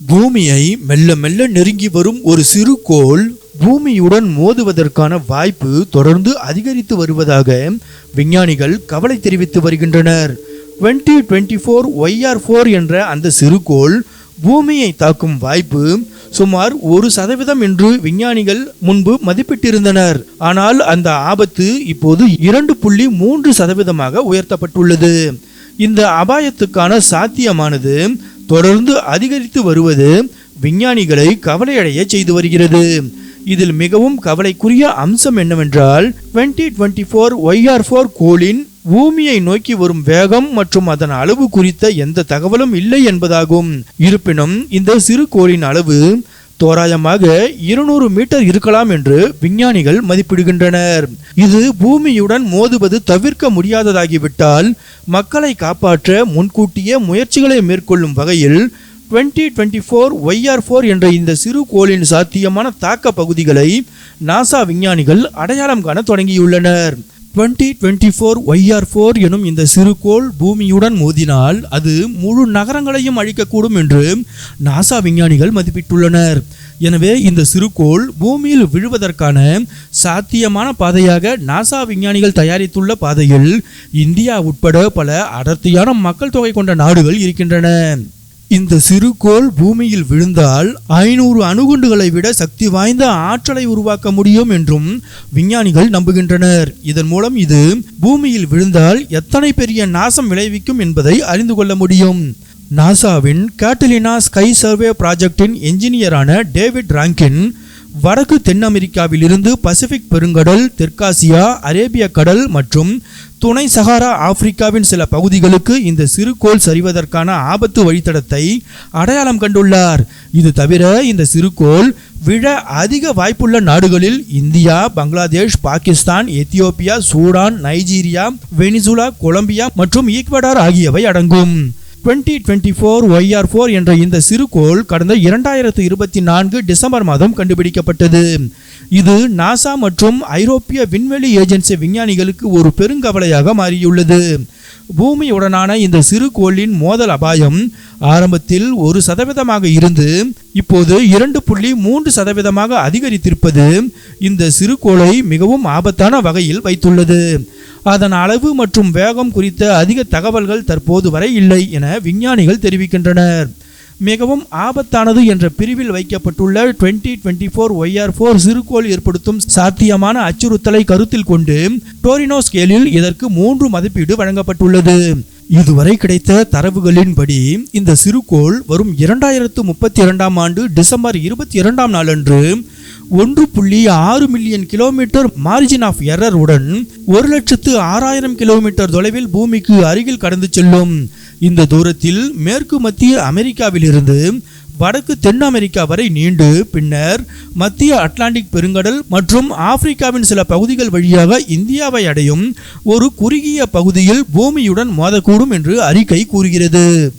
பூமியை மெல்ல மெல்ல நெருங்கி வரும் ஒரு சிறு கோள் பூமியுடன் மோதுவதற்கான வாய்ப்பு தொடர்ந்து அதிகரித்து வருவதாக விஞ்ஞானிகள் கவலை தெரிவித்து வருகின்றனர். 2024 டுவெண்ட்டி ஃபோர் ஒய்ஆர் ஃபோர் என்ற அந்த சிறுகோள் பூமியை தாக்கும் வாய்ப்பு சுமார் ஒரு சதவீதம் என்று விஞ்ஞானிகள் முன்பு மதிப்பிட்டிருந்தனர். ஆனால் அந்த ஆபத்து இப்போது இரண்டு புள்ளி மூன்று சதவீதமாக உயர்த்தப்பட்டுள்ளது. இந்த அபாயத்துக்கான சாத்தியமானது தொடர்ந்து அதிகரித்து வருவது விஞ்ஞானிகளை கவலையடைய செய்து வருகிறது. இதில் மிகவும் கவலைக்குரிய அம்சம் என்னவென்றால் 2024 டுவெண்ட்டி ஃபோர் ஒய்ஆர் ஃபோர் கோளின் பூமியை நோக்கி வரும் வேகம் மற்றும் அதன் அளவு குறித்த எந்த தகவலும் இல்லை என்பதாகும். இருப்பினும் இந்த சிறு கோளின் அளவு தோராயமாக இருநூறு மீட்டர் இருக்கலாம் என்று விஞ்ஞானிகள் மதிப்பிடுகின்றனர். இது பூமியுடன் மோதுவது தவிர்க்க முடியாததாகிவிட்டால் மக்களை காப்பாற்ற முன்கூட்டியே முயற்சிகளை மேற்கொள்ளும் வகையில் 2024 டுவெண்ட்டி ஃபோர் ஒய்ஆர் ஃபோர் என்ற இந்த சிறு கோளின் சாத்தியமான தாக்க பகுதிகளை நாசா விஞ்ஞானிகள் அடையாளம் காண தொடங்கியுள்ளனர். 2024 டுவெண்ட்டி ஃபோர் ஒய்ஆர் ஃபோர் எனும் இந்த சிறுகோள் பூமியுடன் மோதினால் அது முழு நகரங்களையும் அழிக்கக்கூடும் என்று நாசா விஞ்ஞானிகள் மதிப்பிட்டுள்ளனர். எனவே இந்த சிறுகோள் பூமியில் விழுவதற்கான சாத்தியமான பாதையாக நாசா விஞ்ஞானிகள் தயாரித்துள்ள பாதையில் இந்தியா உட்பட பல அடர்த்தியான மக்கள் தொகை கொண்ட நாடுகள் இருக்கின்றன. இந்த சிறுகோள் பூமியில் விழுந்தால் ஐநூறு அணுகுண்டுகளை விட சக்தி வாய்ந்த ஆற்றலை உருவாக்க முடியும் என்றும் விஞ்ஞானிகள் நம்புகின்றனர். இதன் மூலம் இது பூமியில் விழுந்தால் எத்தனை பெரிய நாசம் விளைவிக்கும் என்பதை அறிந்து கொள்ள முடியும். நாசாவின் கேட்டலினா ஸ்கை சர்வே ப்ராஜெக்டின் என்ஜினியரான டேவிட் ராங்கின் வடக்கு தென் அமெரிக்காவில் இருந்து பசிபிக் பெருங்கடல் தெற்காசியா அரேபிய கடல் மற்றும் துணை சகாரா ஆப்பிரிக்காவின் சில பகுதிகளுக்கு இந்த சிறுகோள் சரிவதற்கான ஆபத்து வழித்தடத்தை அடையாளம் கண்டுள்ளார். இது தவிர இந்த சிறுகோள் விழ அதிக வாய்ப்புள்ள நாடுகளில் India Bangladesh Pakistan Ethiopia Sudan Nigeria Venezuela Colombia மற்றும் ஈக்வடார் ஆகியவை அடங்கும். 2024 டுவெண்ட்டி ஃபோர் ஒய்ஆர் ஃபோர் என்ற இந்த சிறுகோள் கடந்த இரண்டாயிரத்து இருபத்தி நான்கு டிசம்பர் மாதம் கண்டுபிடிக்கப்பட்டது. இது நாசா மற்றும் ஐரோப்பிய விண்வெளி ஏஜென்சி விஞ்ஞானிகளுக்கு ஒரு பெருங்கவலையாக மாறியுள்ளது. பூமியுடனான இந்த சிறு கோளின் மோதல் அபாயம் ஆரம்பத்தில் ஒரு சதவீதமாக இருந்து இப்போது இரண்டு புள்ளி மூன்று சதவீதமாக அதிகரித்திருப்பது இந்த சிறுகோளை மிகவும் ஆபத்தான வகையில் வைத்துள்ளது. அதன் அளவு மற்றும் வேகம் குறித்த அதிக தகவல்கள் தற்போது வரை இல்லை என விஞ்ஞானிகள் தெரிவிக்கின்றனர். மிகவும் ஆபத்தானது என்ற பிரிவில் வைக்கப்பட்டுள்ள 2024 twenty four Y R four சிறுகோள் ஏற்படுத்தும் சாத்தியமான அச்சுறுத்தலை கருத்தில் கொண்டு டோரினோ ஸ்கேலில் இதற்கு மூன்று மதிப்பீடு வழங்கப்பட்டுள்ளது. இதுவரை கிடைத்த தரவுகளின்படி இந்த சிறுகோள் வரும் இரண்டாயிரத்து முப்பத்தி இரண்டாம் ஆண்டு டிசம்பர் இருபத்தி இரண்டாம் நாளன்று ஒன்று புள்ளி ஆறு million kilometre margin of error உடன் ஒரு லட்சத்து ஆறாயிரம் கிலோமீட்டர் தொலைவில் பூமிக்கு அருகில் கடந்து செல்லும். இந்த தூரத்தில் மேற்கு மத்திய அமெரிக்காவிலிருந்து வடக்கு தென் அமெரிக்கா வரை நீண்டு பின்னர் மத்திய அட்லாண்டிக் பெருங்கடல் மற்றும் ஆப்பிரிக்காவின் சில பகுதிகள் வழியாக இந்தியாவை அடையும் ஒரு குறுகிய பகுதியில் பூமியுடன் மோதக்கூடும் என்று அறிக்கை கூறுகிறது.